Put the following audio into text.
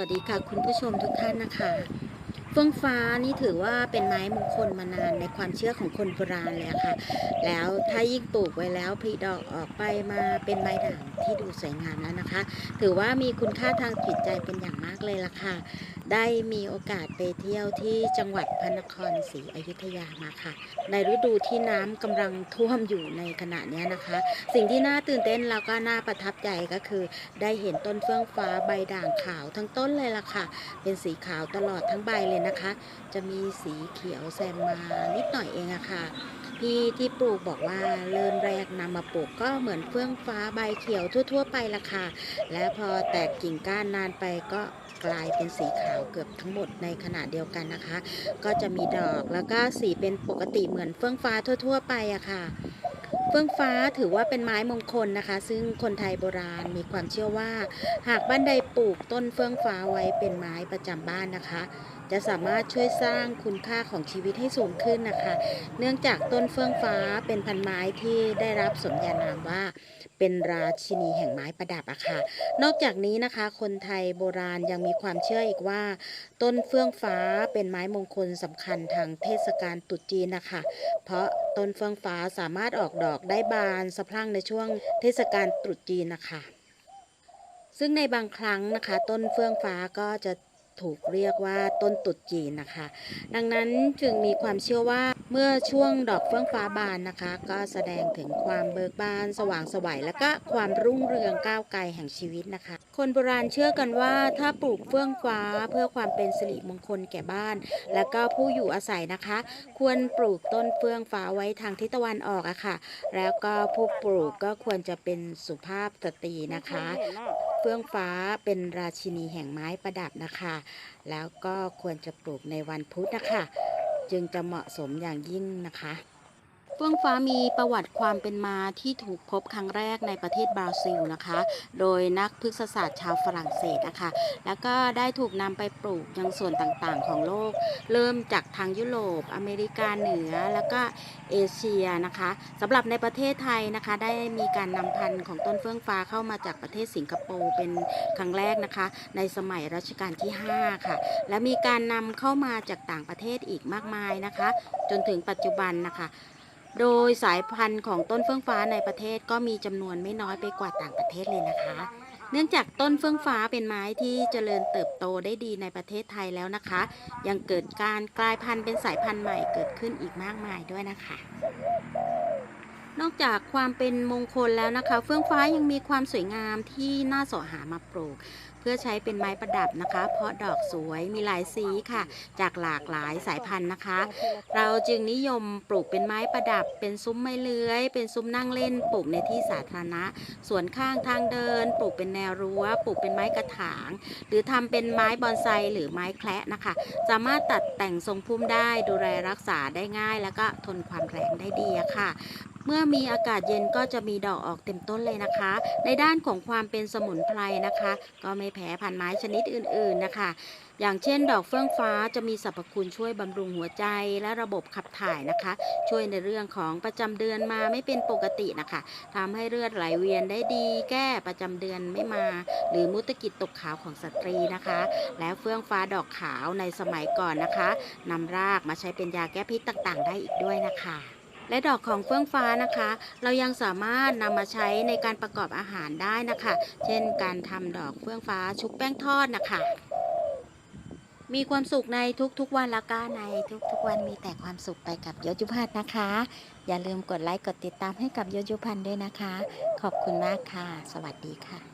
วัสดีค่ะคุณผู้ชมทุกท่านนะคะ เฟื่องฟ้านี่ถือว่าเป็นไม้มงคลมานานในความเชื่อของคนโบราณเลยค่ะ แล้วถ้ายิ่งปลูกไว้แล้วผลิดอกออกไปมาเป็นไม้ด่างที่ดูสวยงามแล้วนะคะ ถือว่ามีคุณค่าทางจิตใจเป็นอย่างมากเลยล่ะค่ะ ได้มีโอกาสไปเที่ยวที่จังหวัดพระนครศรีอยุธยามาค่ะ ในฤดูที่น้ำกำลังท่วมอยู่ในขณะนี้นะคะ สิ่งที่น่าตื่นเต้นแล้วก็น่าประทับใจก็คือ ได้เห็นต้นเฟื่องฟ้าใบด่างขาวทั้งต้นเลยล่ะค่ะ เป็นสีขาวตลอดทั้งใบเลยนะคะ จะมีสีเขียวแซมมานิดหน่อยเองอะค่ะพี่ที่ปลูกบอกว่าเริ่มแรกนำมาปลูกก็เหมือนเฟื่องฟ้าใบเขียวทั่ว ๆ ไปละค่ะ และพอแตกกิ่งก้านนานไปก็กลายเป็นสีขาวเกือบทั้งหมดในขณะเดียวกันนะคะ ก็จะมีดอกแล้วก็สีเป็นปกติเหมือนเฟื่องฟ้าทั่ว ๆ ไปอะค่ะ เฟื่องฟ้าถือว่าเป็นไม้มงคลนะคะ ซึ่งคนไทยโบราณมีความเชื่อว่า หากบ้านใดปลูกต้นเฟื่องฟ้าไว้เป็นไม้ประจำบ้านนะคะ จะสามารถช่วยสร้างคุณค่าของชีวิตให้สูงขึ้นนะคะ เนื่องจากต้นเฟื่องฟ้าเป็นพันไม้ที่ได้รับสมญานามว่า เป็นราชินีแห่งไม้ประดับอะค่ะ นอกจากนี้นะคะ คนไทยโบราณยังมีความเชื่ออีกว่า ต้นเฟื่องฟ้าเป็นไม้มงคลสำคัญทางเทศกาลตรุษจีนนะคะ เพราะต้นเฟื่องฟ้าสามารถออกดอกได้บานสะพรั่งในช่วงเทศกาลตรุษจีนนะคะ ซึ่งในบางครั้งนะคะ ต้นเฟื่องฟ้าก็จะ ถูกเรียกว่าต้นตรุษจีนนะคะ ดังนั้นจึงมีความเชื่อว่าเมื่อช่วงดอกเฟื่องฟ้าบานนะคะ ก็แสดงถึงความเบิกบาน สว่างสวัยและก็ความรุ่งเรืองก้าวไกลแห่งชีวิตนะคะ คนโบราณเชื่อกันว่าถ้าปลูกเฟื่องฟ้าเพื่อความเป็นสิริมงคลแก่บ้าน และก็ผู้อยู่อาศัยนะคะ ควรปลูกต้นเฟื่องฟ้าไว้ทางทิศตะวันออกอะค่ะ แล้วก็ผู้ปลูกก็ควรจะเป็นสุภาพสตรีนะคะ ฟื่องฟ้าเป็นราชินีแห่งไม้ประดับนะคะ แล้วก็ควรจะปลูกในวันพุธนะคะ จึงจะเหมาะสมอย่างยิ่งนะคะ เฟื่องฟ้ามีประวัติความเป็นมาที่ถูกพบครั้งแรกในประเทศบราซิลนะคะ โดยนักพฤกษศาสตร์ชาวฝรั่งเศสนะคะ แล้วก็ได้ถูกนำไปปลูกยังส่วนต่างๆของโลก เริ่มจากทางยุโรป อเมริกาเหนือ แล้วก็เอเชียนะคะสำหรับในประเทศไทยนะคะ ได้มีการนำพันธุ์ของต้นเฟื่องฟ้าเข้ามาจากประเทศสิงคโปร์เป็นครั้งแรกนะคะ ในสมัยรัชกาลที่ 5 ค่ะ และมีการนำเข้ามาจากต่างประเทศอีกมากมายนะคะ จนถึงปัจจุบันนะคะ โดยสายพันธุ์ของต้นเฟื่องฟ้าในประเทศก็มีจำนวนไม่น้อยไปกว่าต่างประเทศเลยนะคะ เนื่องจากต้นเฟื่องฟ้าเป็นไม้ที่เจริญเติบโตได้ดีในประเทศไทยแล้วนะคะ ยังเกิดการกลายพันธุ์เป็นสายพันธุ์ใหม่เกิดขึ้นอีกมากมายด้วยนะคะ นอกจากความเป็นมงคลแล้วนะคะ เฟื่องฟ้ายังมีความสวยงามที่น่าสอหามาปลูก เพื่อใช้เป็นไม้ประดับนะคะ เพราะดอกสวยมีหลายสีค่ะ จากหลากหลายสายพันธุ์นะคะ เราจึงนิยมปลูกเป็นไม้ประดับ เป็นซุ้มไม้เลื้อย เป็นซุ้มนั่งเล่นปลูกในที่สาธารณะสวนข้างทางเดิน ปลูกเป็นแนวรั้วปลูกเป็นไม้กระถาง หรือทำเป็นไม้บอนไซหรือไม้แคระนะคะ สามารถตัดแต่งทรงพุ่มได้ดูแลรักษาได้ง่าย แล้วก็ทนความแรงได้ดีค่ะ เมื่อมีอากาศเย็นก็จะมีดอกออกเต็มต้นเลยนะคะ ในด้านของความเป็นสมุนไพรนะคะ ก็ไม่แพ้พันไม้ชนิดอื่นๆนะคะ อย่างเช่น ดอกเฟื่องฟ้าจะมีสรรพคุณช่วยบำรุงหัวใจและระบบขับถ่ายนะคะ ช่วยในเรื่องของประจำเดือนมาไม่เป็นปกตินะคะทำให้เลือดไหลเวียนได้ดี แก้ประจำเดือนไม่มา หรือมุตกิจตกขาวของสตรีนะคะ และเฟื่องฟ้าดอกขาวในสมัยก่อนนะคะนำรากมาใช้เป็นยาแก้พิษต่างๆ ได้อีกด้วยนะคะ และดอกของเฟื่องฟ้านะคะ เรายังสามารถนำมาใช้ในการประกอบอาหารได้นะคะ เช่นการทำดอกเฟื่องฟ้าชุบแป้งทอดนะคะ มีความสุขในทุกๆวันละก็ในทุกๆวันมีแต่ความสุขไปกับยศยุพันธ์นะคะ อย่าลืมกดไลค์กดติดตามให้กับยศยุพันธ์ด้วยนะคะ ขอบคุณมากค่ะ สวัสดีค่ะ